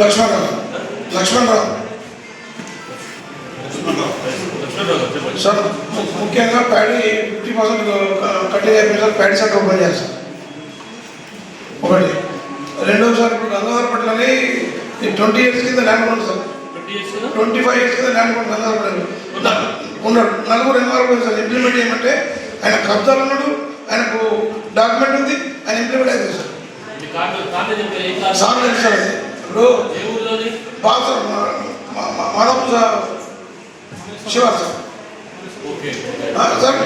Lakshmanarao. Lakshmanarao. Sir ముఖ్యంగా paddy fifty percent కట్టే అయిపోయిన sir paddy centre open sir. ఒకటి. రెండోసారి ఇప్పుడు గంగాధర పట్లని ట్వంటీ ఇయర్స్ కింద ల్యాండ్ ఉంది సార్. ట్వంటీ ఫైవ్ ఇయర్స్ కింద ల్యాండ్ ఉంది గంగాధర పట్ల. ఉన్నాడు నలుగురు ఎంఆర్ఓ సార్. ఇంప్లిమెంట్ చేయమంటే ఆయన కబ్జాలు ఉన్నాడు ఆయనకు డాక్యుమెంట్ ఉంది ఆయన ఇంప్లిమెంట్ అవుతుంది సార్ సార్ సార్. ఇప్పుడు బాగా సార్ మా- మా- మా- మాదాపూర్ సార్. శివార్ సార్. సార్.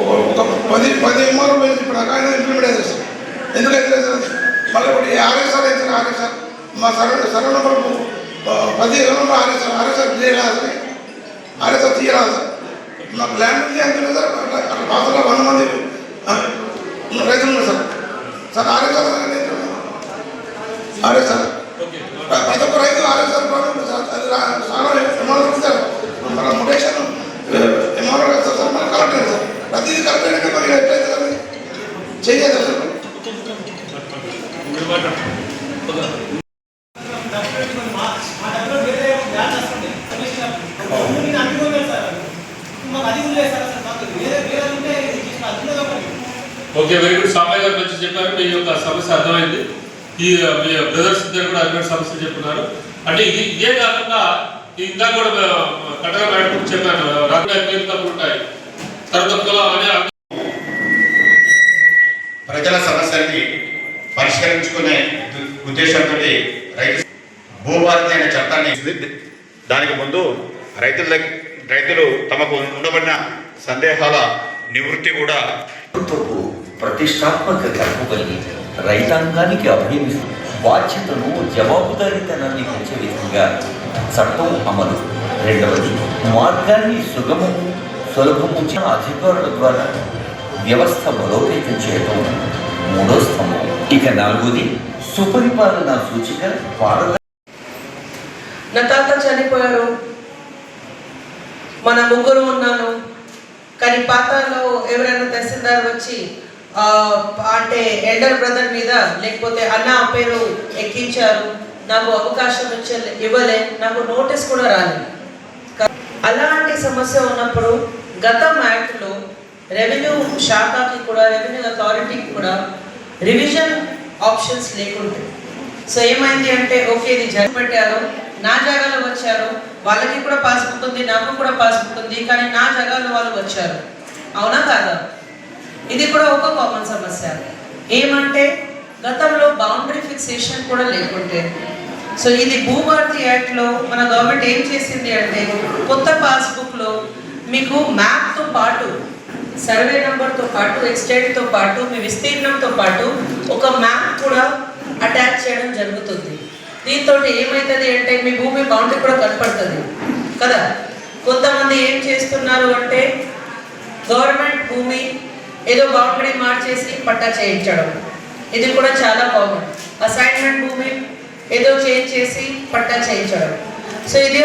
ఒక పది పది ఎంఆర్ఓ వేసి ఇప్పుడు ఆయన ఇంప్లిమెంట్ అయితే సార్. ఎందుకు అయితే సార్? మళ్ళీ ఇప్పుడు ఆర్ఎస్ఆర్ అయితే సార్ ఆర్ఎస్ఆర్ మా సర్వ సర్వ నెంబర్ పది నెంబర్ ఆర్ఎస్ఆర్ ఆర్ఎస్ఆర్ తీయరాదు సార్ ఆర్ఎస్ఆర్ తీయరాదు సార్ మాకు ల్యాండ్ ఉంది అంటున్నా సార్ అట్లా పాత్రలో వంద మంది రైతులు ఉన్నారు సార్. Sir RSR RSR. ప్రతి ఒక్క రైతు ఆర్ఎస్ఆర్ సార్ మన మొటేషన్ ఎంఆర్ఓ సార్ సార్ మన కలెక్టర్ సార్. ప్రతిదీ కలెక్టర్ అయితే మరి ఎట్లయితే sir sir. Okay very good. గారు వచ్చి చెప్పారు మీ యొక్క సమస్య అర్థమైంది. ఈ ఆ, మీ బ్రదర్స్ ఇద్దరు కూడా అటువంటి సమస్య చెప్తున్నారు. అంటే ఇది ఇదే కాకుండా ఇంకా కూడా కట్టగా మేడం చెప్పాను తప్పులు ఉంటాయి. తర్వాత ప్రజల సమస్యల్ని పరిష్కరించుకునే ఉద్దేశంతో రైతు భూభారతి అనే చట్టాన్ని దానికి ముందు రైతుల రైతులు తమకు ఉండబడిన సందేహాల నివృత్తి కూడా ప్రతిష్టాత్మక కర్మపల్లి రైతాంగానికి అభయమిస్తూ బాధ్యతను జవాబుదారీతనాన్ని పెంచే విధంగా చట్టం అమలు. రెండవది మార్గాన్ని సుగమము సులభము అధికారుల ద్వారా వ్యవస్థ బలోపేతం చేయటం మూడో స్తంభం. ఇక నాలుగోది సుపరిపాలన సూచిక పారద నా తాత చనిపోయారు. మన ముగ్గురు ఉన్నాను. కానీ పాతాలో ఎవరైనా తహసీల్దార్ వచ్చి అంటే ఎల్డర్ బ్రదర్ మీద లేకపోతే అన్న పేరు ఎక్కించారు. నాకు అవకాశం ఇచ్చే ఇవ్వలే. నాకు నోటీస్ కూడా రాలేదు. అలాంటి సమస్య ఉన్నప్పుడు గతం యాక్ట్లో రెవెన్యూ శాఖకి కూడా రెవెన్యూ అథారిటీకి కూడా రివిజన్ ఆప్షన్స్ లేకుంటే సో ఏమైంది అంటే ఓకే ఇది జరిగి పెట్టారు. నా జాగాలో వచ్చారు. వాళ్ళకి కూడా పాస్బుక్ ఉంది నాకు కూడా పాస్బుక్ ఉంది కానీ నా జాగాలో వాళ్ళు వచ్చారు. అవునా కాదా? ఇది కూడా ఒక కామన్ సమస్య. ఏమంటే గతంలో బౌండరీ ఫిక్సేషన్ కూడా లేకుంటే. సో ఇది భూభారతి యాక్ట్లో మన గవర్నమెంట్ ఏం చేసింది అంటే కొత్త పాస్బుక్లో మీకు మ్యాప్తో పాటు సర్వే నెంబర్తో పాటు ఎక్స్టేట్తో పాటు మీ విస్తీర్ణంతో పాటు ఒక మ్యాప్ కూడా అటాచ్ చేయడం జరుగుతుంది. దీంతో ఏమవుతుంది అంటే మీ భూమి బౌండరీ కూడా కనపడుతుంది. కదా? కొంతమంది ఏం చేస్తున్నారు అంటే గవర్నమెంట్ భూమి ఏదో బౌండరీ మార్చేసి పట్టా చేయించడం. ఇది కూడా చాలా కామన్ అసైన్మెంట్ భూమి ఏదో చేంజ్ చేసి పట్టా చేయించడం. సో ఇది